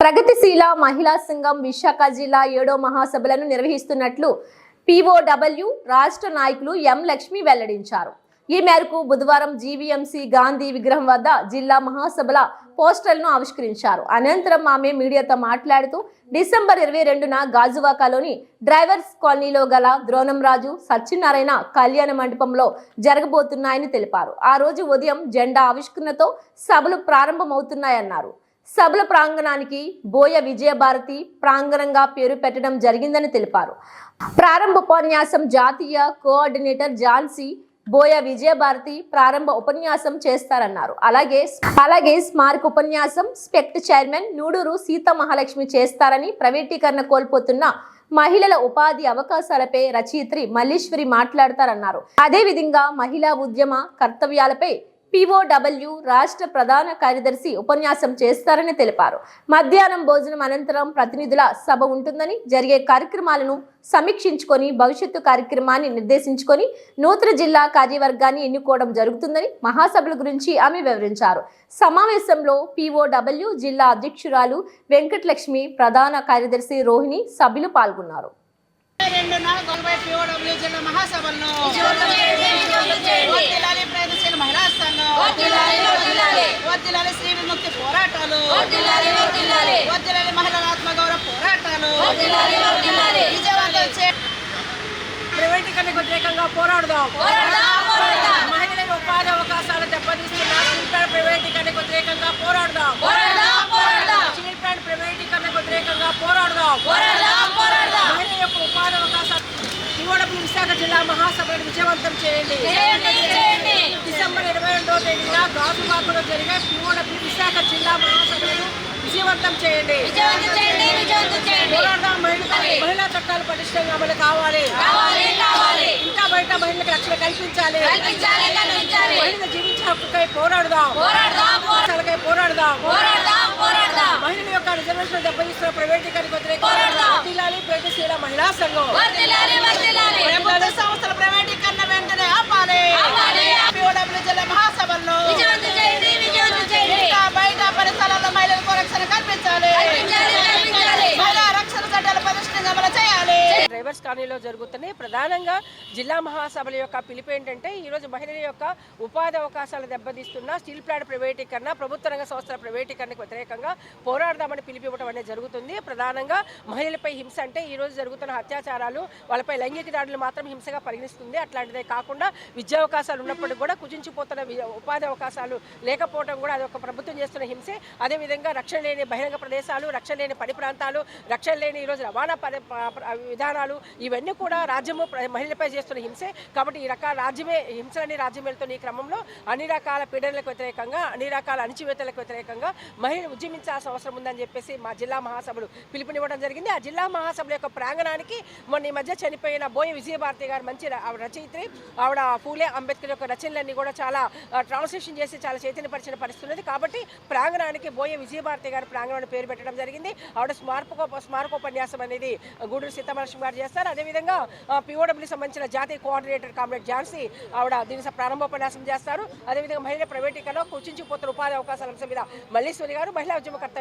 ప్రగతిశీల మహిళా సంఘం విశాఖ జిల్లా ఏడో మహాసభలను నిర్వహిస్తున్నట్లు పిఓడబ్ల్యూ రాష్ట్ర నాయకులు ఎం లక్ష్మి వెల్లడించారు. ఈ మేరకు బుధవారం జీవీఎంసీ గాంధీ విగ్రహం వద్ద జిల్లా మహాసభల పోస్టర్లను ఆవిష్కరించారు. అనంతరం ఆమె మీడియాతో మాట్లాడుతూ డిసెంబర్ ఇరవై రెండున గాజువాకలోని డ్రైవర్స్ కాలనీలో గల ద్రోణంరాజు సత్యనారాయణ కళ్యాణ మండపంలో జరగబోతున్నాయని తెలిపారు. ఆ రోజు ఉదయం జెండా ఆవిష్కరణతో సభలు ప్రారంభమవుతున్నాయన్నారు. సభల ప్రాంగణానికి బోయ విజయభారతి ప్రాంగణంగా పేరు పెట్టడం జరిగిందని తెలిపారు. ప్రారంభ ఉపన్యాసం జాతీయ కోఆర్డినేటర్ జాన్సీ బోయ విజయభారతి ప్రారంభ ఉపన్యాసం చేస్తారన్నారు. అలాగే అలాగే స్మారక ఉపన్యాసం స్పెక్ట్ చైర్మన్ నూడూరు సీత మహాలక్ష్మి చేస్తారని ప్రైవేటీకరణ కోల్పోతున్న మహిళల ఉపాధి అవకాశాలపై రచయిత్రి మల్లీశ్వరి మాట్లాడతారన్నారు. అదేవిధంగా మహిళా ఉద్యమ కర్తవ్యాలపై పిఓడబ్ల్యూ రాష్ట్ర ప్రధాన కార్యదర్శి ఉపన్యాసం చేస్తారని తెలిపారు. మధ్యాహ్నం భోజనం అనంతరం ప్రతినిధుల సభ ఉంటుందని జరిగే కార్యక్రమాలను సమీక్షించుకొని భవిష్యత్తు కార్యక్రమాన్ని నిర్దేశించుకొని నూతన జిల్లా కార్యవర్గాన్ని ఎన్నుకోవడం జరుగుతుందని మహాసభల గురించి ఆమె వివరించారు. సమావేశంలో పిఓడబ్ల్యూ జిల్లా అధ్యక్షురాలు వెంకటలక్ష్మి ప్రధాన కార్యదర్శి రోహిణి సభ్యులు పాల్గొన్నారు. మహాసభలను ప్రైవేటీకరణకు వ్యతిరేకంగా పోరాడదాం. మహిళలకు ఉపాధి అవకాశాలు దెబ్బతీస్తున్న స్టీల్ ప్లాంట్ ప్రైవేటీకరణకు వ్యతిరేకంగా పోరాడదాం. స్టీల్ ప్లాంట్ ప్రైవేటీకరణకు వ్యతిరేకంగా పోరాడదాం. మహిళల యొక్క ఉపాధి అవకాశాలు ఇవ్వడపు విశాఖ జిల్లా మహాసభను విజయవంతం చేయండి. డిసెంబర్ ఇరవై రెండవ తేదీన గాజువాకలో జరిగే పిఓడబ్ల్యూ విశాఖ జిల్లా మహాసభలను విజయవంతం చేయండి. మహిళ మహిళా చట్టాలు పటిష్టంగా అమలు కావాలి. ఇంకా బయట మహిళలకు రక్షణ కల్పించాలి. మహిళల జీవించే హక్కుకై పోరాడదాం. పోరాడదాం మహిళల యొక్క రిజర్వేషన్ దెబ్బతీస్తున్న ప్రైవేటీకరణకు వ్యతిరేకంగా ప్రగతిశీల మహిళా సంఘం ప్రభుత్వ సంస్థల ప్రైవేటీకరణ వెంటనే ఆపాలి పిఓడబ్ల్యూ జిల్లా మహాసభల్లో ఇంకా బయట పరిసరాల్లో మహిళలకు రక్షణ కల్పించాలి మహిళా రక్షణ చట్టాలు పటిష్టంగా అమలు చేయాలి కాలనీలో జరుగుతున్నాయి. ప్రధానంగా జిల్లా మహాసభల యొక్క పిలుపు ఏంటంటే ఈరోజు మహిళల యొక్క ఉపాధి అవకాశాలు దెబ్బతీస్తున్న స్టీల్ ప్లాంట్ ప్రైవేటీకరణ ప్రభుత్వ రంగ సంస్థల ప్రైవేటీకరణకు వ్యతిరేకంగా పోరాడదామని పిలుపు ఇవ్వడం అనేది జరుగుతుంది. ప్రధానంగా మహిళలపై హింస అంటే ఈరోజు జరుగుతున్న అత్యాచారాలు వాళ్ళపై లైంగిక దాడులు మాత్రం హింసగా పరిగణిస్తుంది. అట్లాంటిదే కాకుండా విద్యా అవకాశాలు ఉన్నప్పటికీ కూడా కుజించిపోతున్న వి- ఉపాధి అవకాశాలు లేకపోవడం కూడా అది ఒక ప్రభుత్వం చేస్తున్న హింసే. అదేవిధంగా రక్షణ లేని బహిరంగ ప్రదేశాలు రక్షణ లేని పని ప్రాంతాలు రక్షణ లేని ఈరోజు రవాణా విధానాలు ఇవన్నీ కూడా రాజ్యము ప్ర- మహిళలపై చేస్తున్న హింసే. కాబట్టి ఈ రకాల రాజ్యమే హింసలని రాజ్యం వెళ్తున్న ఈ క్రమంలో అన్ని రకాల పీడనలకు వ్యతిరేకంగా అన్ని రకాల అణచివేతలకు వ్యతిరేకంగా మహిళలు ఉద్యమించాల్సిన అవసరం ఉందని చెప్పేసి మా జిల్లా మహాసభలు పిలుపునివ్వడం జరిగింది. ఆ జిల్లా మహాసభల యొక్క ప్రాంగణానికి మొన్న ఈ మధ్య చనిపోయిన బోయ విజయభారతి గారు మంచి ఆవిడ రచయిత్రి. ఆవిడ ఫూలే అంబేద్కర్ యొక్క రచనలన్నీ కూడా చాలా ట్రాన్స్లేషన్ చేసి చాలా చైతన్యపరిచిన పరిస్థితి ఉన్నది. కాబట్టి ప్రాంగణానికి బోయ విజయభారతి గారి ప్రాంగణాన్ని పేరు పెట్టడం జరిగింది. ఆవిడ స్మారక స్మారకోపన్యాసం అనేది గూడూరు సీతామలక్ష్మి గారు చేస్తారు. అదేవిధంగా పిఓడబ్ల్యూ సంబంధించిన జాతీయ కోఆర్డినేటర్ కామ్రేడ్ ఝాన్సీ ఆవిడ దీని ప్రారంభోపన్యాసం చేస్తారు. అదేవిధంగా మహిళల ప్రైవేటీకరణ కుచించిపోతున్న ఉపాధి అవకాశాల అంశం మీద మల్లీశ్వరి గారు మహిళా ఉద్యమకర్త